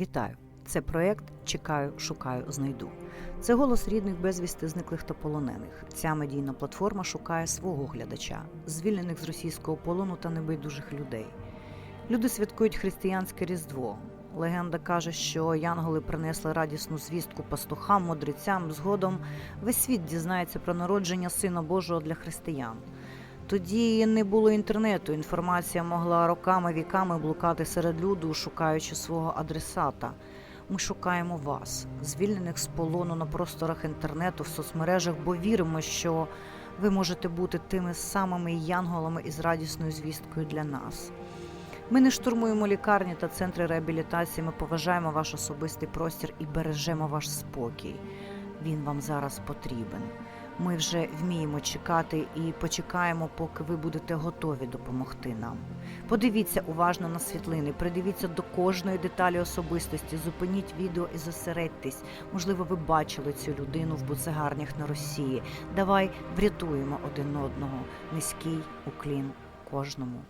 Вітаю! Це проект Чекаю, шукаю, знайду. Це голос рідних безвісти зниклих та полонених. Ця медійна платформа шукає свого глядача, звільнених з російського полону та небайдужих людей. Люди святкують християнське Різдво. Легенда каже, що янголи принесли радісну звістку пастухам, мудрецям. Згодом весь світ дізнається про народження Сина Божого для християн. Тоді не було інтернету. Інформація могла роками, віками блукати серед люду, шукаючи свого адресата. Ми шукаємо вас, звільнених з полону на просторах інтернету, в соцмережах, бо віримо, що ви можете бути тими самими янголами із радісною звісткою для нас. Ми не штурмуємо лікарні та центри реабілітації. Ми поважаємо ваш особистий простір і бережемо ваш спокій. Він вам зараз потрібен. Ми вже вміємо чекати і почекаємо, поки ви будете готові допомогти нам. Подивіться уважно на світлини, придивіться до кожної деталі особистості, зупиніть відео і зосередьтесь. Можливо, ви бачили цю людину в буцегарнях на Росії. Давай врятуємо один одного. Низький уклін кожному.